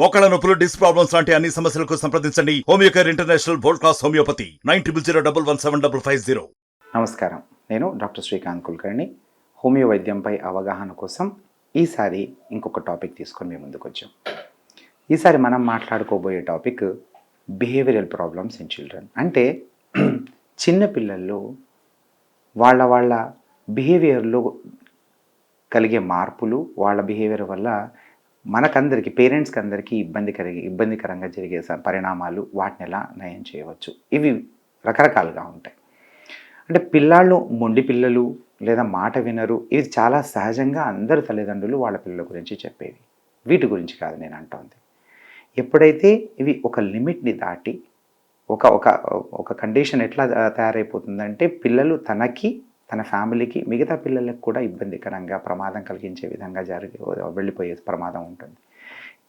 మోకాళ్ళ నొప్పులు disc problems లాంటి అన్ని సమస్యలకు సంప్రదించండి. Homeocare international world class homeopathy nine triple zero double one seven double five zero. నమస్కారం. నేను డాక్టర్ శ్రీకాంత్ కుల్కర్ణి. హోమియో వైద్యంపై అవగాహన కోసం ఈసారి ఇంకొక టాపిక్ తీసుకొని మేము ముందుకు వచ్చాం. ఈసారి మనం మాట్లాడుకోబోయే topic behavioural problems in children. అంటే చిన్న పిల్లల్లో వాళ్ళ వాళ్ళ బిహేవియర్లో కలిగే మార్పులు వాళ్ళ బిహేవియర్ వల్ల మనకందరికీ పేరెంట్స్కి అందరికీ ఇబ్బంది కలిగి ఇబ్బందికరంగా జరిగే పరిణామాలు వాటిని ఎలా నయం చేయవచ్చు? ఇవి రకరకాలుగా ఉంటాయి. అంటే పిల్లాళ్ళు మొండి పిల్లలు లేదా మాట వినరు. ఇది చాలా సహజంగా అందరు తల్లిదండ్రులు వాళ్ళ పిల్లల గురించి చెప్పేవి వీటి గురించి కాదు నేను అంటోంది. ఎప్పుడైతే ఇవి ఒక లిమిట్ని దాటి ఒక ఒక ఒక కండిషన్ ఎట్లా తయారైపోతుందంటే పిల్లలు తనకి తన ఫ్యామిలీకి మిగతా పిల్లలకు కూడా ఇబ్బందికరంగా ప్రమాదం కలిగించే విధంగా జరిగి వెళ్ళిపోయే ప్రమాదం ఉంటుంది.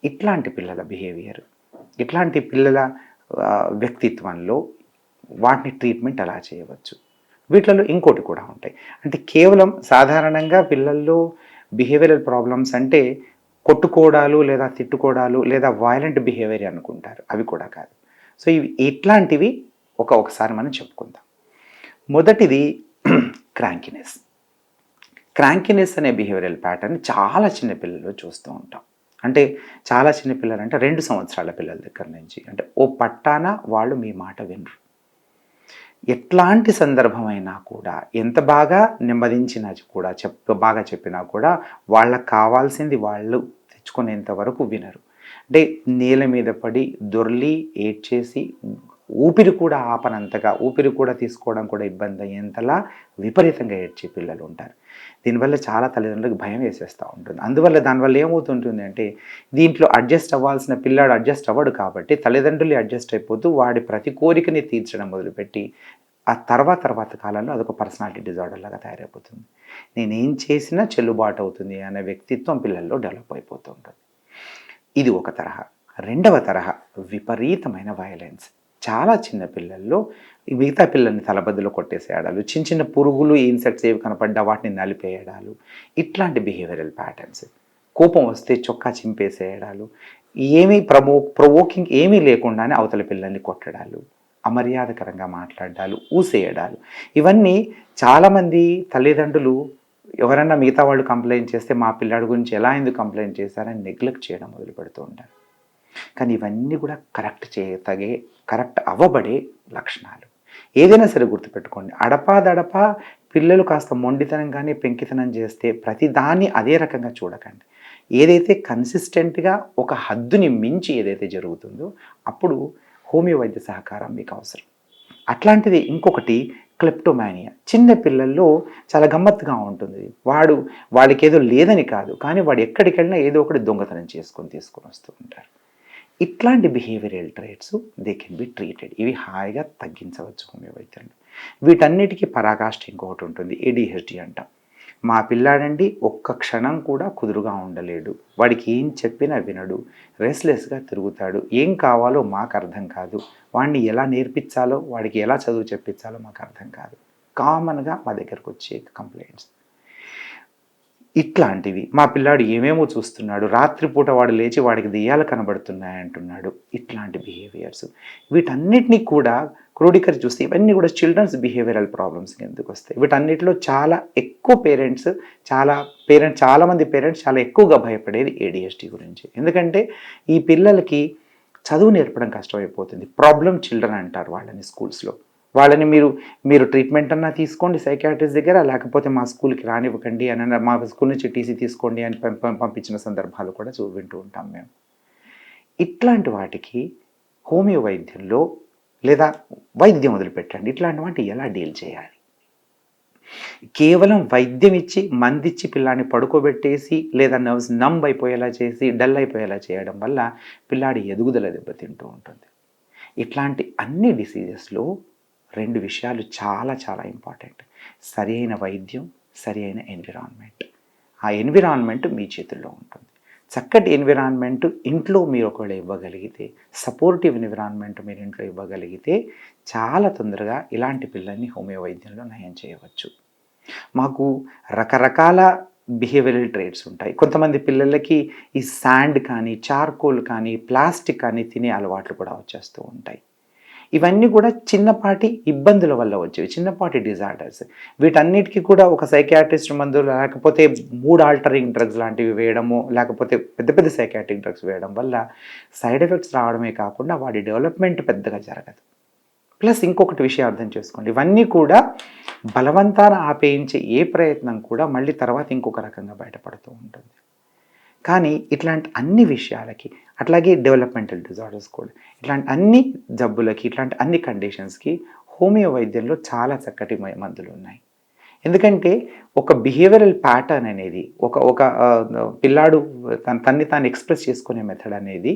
ఇట్లాంటి పిల్లల బిహేవియర్ ఇట్లాంటి పిల్లల వ్యక్తిత్వంలో వాటిని ట్రీట్మెంట్ ఎలా చేయవచ్చు. వీటిలలో ఇంకోటి కూడా ఉంటాయి. అంటే కేవలం సాధారణంగా పిల్లల్లో బిహేవియరల్ ప్రాబ్లమ్స్ అంటే కొట్టుకోవడాలు లేదా తిట్టుకోవడాలు లేదా వైలెంట్ బిహేవియర్ అనుకుంటారు. అవి కూడా కాదు. సో ఇవి ఇట్లాంటివి ఒక ఒకసారి మనం చెప్పుకుందాం. మొదటిది క్రాంకినెస్. క్రాంకినెస్ అనే బిహేవియరల్ ప్యాటర్న్ చాలా చిన్న పిల్లలు చూస్తూ ఉంటాం. అంటే చాలా చిన్న పిల్లలు అంటే రెండు సంవత్సరాల పిల్లల దగ్గర నుంచి అంటే ఓ పట్టాన వాళ్ళు మీ మాట వినరు. ఎట్లాంటి సందర్భమైనా కూడా ఎంత బాగా నెమ్మదించినా కూడా చెప్ బాగా చెప్పినా కూడా వాళ్ళకి కావాల్సింది వాళ్ళు తెచ్చుకునేంత వరకు వినరు. అంటే నేల మీద పడి దొర్లి ఏడ్చేసి ఊపిరి కూడా ఆపనంతగా ఊపిరి కూడా తీసుకోవడం కూడా ఇబ్బంది అయ్యేంతలా విపరీతంగా ఏడ్చే పిల్లలు ఉంటారు. దీనివల్ల చాలా తల్లిదండ్రులకు భయం వేసేస్తూ ఉంటుంది. అందువల్ల దానివల్ల ఏమవుతుంటుంది అంటే దీంట్లో అడ్జస్ట్ అవ్వాల్సిన పిల్లాడు అడ్జస్ట్ అవ్వడు కాబట్టి తల్లిదండ్రులు అడ్జస్ట్ అయిపోతూ వాడి ప్రతి కోరికని తీర్చడం మొదలుపెట్టి ఆ తర్వాత తర్వాత కాలంలో అదొక పర్సనాలిటీ డిజార్డర్ లాగా తయారైపోతుంది. నేనేం చేసినా చెల్లుబాటు అవుతుంది అనే వ్యక్తిత్వం పిల్లల్లో డెవలప్ అయిపోతూ ఉంటుంది. ఇది ఒక తరహా. రెండవ తరహా విపరీతమైన వయలెన్స్ చాలా చిన్న పిల్లల్లో మిగతా పిల్లల్ని తలబద్దలు కొట్టేసేయడాలు చిన్న చిన్న పురుగులు ఇన్సెక్ట్స్ ఏవి కనపడ్డా వాటిని నలిపేయడాలు ఇట్లాంటి బిహేవియరల్ ప్యాటర్న్స్ కోపం వస్తే చొక్కా చింపేసేయడాలు ఏమీ ప్రమో ప్రొవోకింగ్ ఏమీ లేకుండానే అవతల పిల్లల్ని కొట్టడాలు అమర్యాదకరంగా మాట్లాడాలు ఊసేయడాలు ఇవన్నీ చాలామంది తల్లిదండ్రులు ఎవరైనా మిగతా వాళ్ళు కంప్లైంట్ చేస్తే మా పిల్లాడి గురించి ఎలా ఎందుకు కంప్లైంట్ చేశారని నెగ్లెక్ట్ చేయడం మొదలు పెడుతూ ఉంటారు. కానీ ఇవన్నీ కూడా కరెక్ట్ చేయతగే కరెక్ట్ అవ్వబడే లక్షణాలు. ఏదైనా సరే గుర్తుపెట్టుకోండి. అడపాదడపా పిల్లలు కాస్త మొండితనం కానీ పెంకితనం చేస్తే ప్రతిదాన్ని అదే రకంగా చూడకండి. ఏదైతే కన్సిస్టెంట్గా ఒక హద్దుని మించి ఏదైతే జరుగుతుందో అప్పుడు హోమియో వైద్య సహకారం మీకు అవసరం. అట్లాంటిది ఇంకొకటి క్లెప్టోమానియా. చిన్న పిల్లల్లో చాలా గమ్మత్తుగా ఉంటుంది. వాడు వాళ్ళకి ఏదో లేదని కాదు. కానీ వాడు ఎక్కడికి వెళ్ళినా ఏదో ఒకటి దొంగతనం చేసుకొని తీసుకొని వస్తూ ఉంటారు. ఇట్లాంటి behavioural traits they can be treated ఇవి హాయిగా తగ్గించవచ్చు హోమియో వీటన్నిటికీ పరాకాష్ఠ ఇంకొకటి ఉంటుంది ఏడిహెచ్డి అంట. మా పిల్లాడండి ఒక్క క్షణం కూడా కుదురుగా ఉండలేడు. వాడికి ఏం చెప్పినా వినడు. రెస్లెస్గా తిరుగుతాడు. ఏం కావాలో మాకు అర్థం కాదు. వాడిని ఎలా నేర్పించాలో వాడికి ఎలా చదువు చెప్పించాలో మాకు అర్థం కాదు. కామన్గా మా దగ్గరకు వచ్చే కంప్లైంట్స్ ఇట్లాంటివి. మా పిల్లాడు ఏమేమో చూస్తున్నాడు. రాత్రిపూట వాడు లేచి వాడికి దెయ్యాలు కనబడుతున్నాయి అంటున్నాడు. ఇట్లాంటి బిహేవియర్స్ వీటన్నిటినీ కూడా క్రోడీకరి చూస్తే ఇవన్నీ కూడా చిల్డ్రన్స్ బిహేవియరల్ ప్రాబ్లమ్స్ ఎందుకు వస్తాయి? వీటన్నిటిలో చాలా ఎక్కువ పేరెంట్స్ చాలా పేరెంట్స్ చాలామంది పేరెంట్స్ చాలా ఎక్కువగా భయపడేది ఏడిఎస్టీ గురించి. ఎందుకంటే ఈ పిల్లలకి చదువు నేర్పడం కష్టమైపోతుంది. ప్రాబ్లం చిల్డ్రన్ అంటారు వాళ్ళని స్కూల్స్లో వాళ్ళని మీరు మీరు ట్రీట్మెంట్ అన్నా తీసుకోండి సైకాట్రిస్ట్ దగ్గర లేకపోతే మా స్కూల్కి రానివ్వకండి అని మా స్కూల్ నుంచి టీసీ తీసుకోండి అని పం- పంపించిన సందర్భాలు కూడా చూ వింటూ ఉంటాం మేము. ఇట్లాంటి వాటికి హోమియో వైద్యంలో లేదా వైద్యం వదిలిపెట్టండి. ఇట్లాంటి వాటి ఎలా డీల్ చేయాలి? కేవలం వైద్యం ఇచ్చి మందిచ్చి పిల్లాన్ని పడుకోబెట్టేసి లేదా నర్వ్స్ నంబ్ అయిపోయేలా చేసి డల్ అయిపోయేలా చేయడం వల్ల పిల్లాడి ఎదుగుదల దెబ్బతింటూ ఉంటుంది. ఇట్లాంటి అన్ని డిసీజెస్లో రెండు విషయాలు చాలా చాలా ఇంపార్టెంట్ సరి అయిన వైద్యం సరి అయిన ఎన్విరాన్మెంట్ ఆ ఎన్విరాన్మెంట్ మీ చేతుల్లో ఉంటుంది. చక్కటి ఎన్విరాన్మెంట్ ఇంట్లో మీరు ఒకవేళ ఇవ్వగలిగితే సపోర్టివ్ ఎన్విరాన్మెంట్ మీరు ఇంట్లో ఇవ్వగలిగితే చాలా తొందరగా ఇలాంటి పిల్లల్ని హోమియో వైద్యంలో నయం చేయవచ్చు. మాకు రకరకాల బిహేవియరల్ ట్రేట్స్ ఉంటాయి. కొంతమంది పిల్లలకి ఈ శాండ్ కానీ చార్కోల్ కానీ ప్లాస్టిక్ కానీ తినే అలవాట్లు కూడా వచ్చేస్తూ ఉంటాయి. ఇవన్నీ కూడా చిన్నపాటి ఇబ్బందుల వల్ల వచ్చేవి చిన్నపాటి డిజార్డర్స్ వీటన్నిటికీ కూడా ఒక సైకాట్రిస్ట్ మందులు లేకపోతే మూడ్ ఆల్టరింగ్ డ్రగ్స్ లాంటివి వేయడము లేకపోతే పెద్ద పెద్ద సైకాట్రిక్ డ్రగ్స్ వేయడం వల్ల సైడ్ ఎఫెక్ట్స్ రావడమే కాకుండా వాడి డెవలప్మెంట్ పెద్దగా జరగదు. ప్లస్ ఇంకొకటి విషయం అర్థం చేసుకోండి ఇవన్నీ కూడా బలవంతాన ఆపేయించే ఏ ప్రయత్నం కూడా మళ్ళీ తర్వాత ఇంకొక రకంగా బయటపడుతూ ఉంటుంది. కానీ ఇట్లాంటి అన్ని విషయాలకి అట్లాగే డెవలప్మెంటల్ డిజార్డర్స్ కూడా ఇట్లాంటి అన్ని జబ్బులకి ఇట్లాంటి అన్ని కండిషన్స్కి హోమియో వైద్యంలో చాలా చక్కటి మందులు ఉన్నాయి. ఎందుకంటే ఒక బిహేవియరల్ ప్యాటర్న్ అనేది ఒక ఒక పిల్లాడు తన తన్ని తాను ఎక్స్ప్రెస్ చేసుకునే మెథడ్ అనేది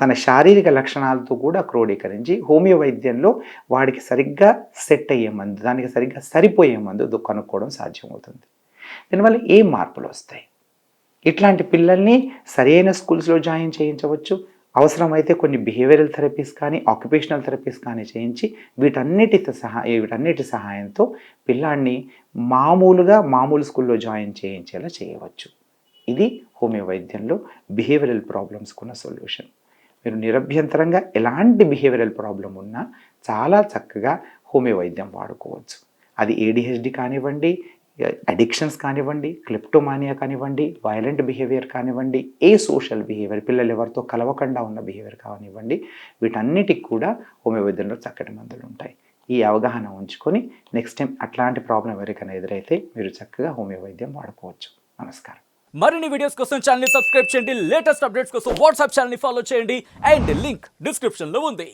తన శారీరక లక్షణాలతో కూడా క్రోడీకరించి హోమియో వైద్యంలో వాడికి సరిగ్గా సెట్ అయ్యే మందు దానికి సరిగ్గా సరిపోయే మందు కనుక్కోవడం సాధ్యమవుతుంది. దీనివల్ల ఏ మార్పులు వస్తాయి? ఇట్లాంటి పిల్లల్ని సరైన స్కూల్స్లో జాయిన్ చేయించవచ్చు. అవసరమైతే కొన్ని బిహేవియరల్ థెరపీస్ కానీ ఆక్యుపేషనల్ థెరపీస్ కానీ చేయించి వీటన్నిటితో సహా వీటన్నిటి సహాయంతో పిల్లాన్ని మామూలుగా మామూలు స్కూల్లో జాయిన్ చేయించేలా చేయవచ్చు. ఇది హోమియో వైద్యంలో బిహేవియరల్ ప్రాబ్లమ్స్కున్న సొల్యూషన్. మీరు నిరభ్యంతరంగా ఎలాంటి బిహేవియరల్ ప్రాబ్లం ఉన్నా చాలా చక్కగా హోమియో వైద్యం వాడుకోవచ్చు. అది ఏడిహెచ్డి కానివ్వండి అడిక్షన్స్ కానివ్వండి క్లిప్టోమానియా కానివ్వండి వైలెంట్ బిహేవియర్ కానివ్వండి ఏ సోషల్ బిహేవియర్ పిల్లలు ఎవరితో కలవకుండా ఉన్న బిహేవియర్ కానివ్వండి వీటన్నిటికి కూడా హోమియోవిద్యంలో చక్కటి మందులు ఉంటాయి. ఈ అవగాహన ఉంచుకొని నెక్స్ట్ టైం అట్లాంటి ప్రాబ్లం ఎవరికైనా ఎదురైతే మీరు చక్కగా హోమియో వైద్యం వాడుకోవచ్చు. నమస్కారం. మరిన్ని వీడియోస్ కోసం ఛానల్ సబ్స్క్రైబ్ చేయండి. లేటెస్ట్ అప్డేట్స్ కోసం వాట్సాప్ ఛానల్ ఫాలో చేయండి. అండ్ లింక్ డిస్క్రిప్షన్లో ఉంది.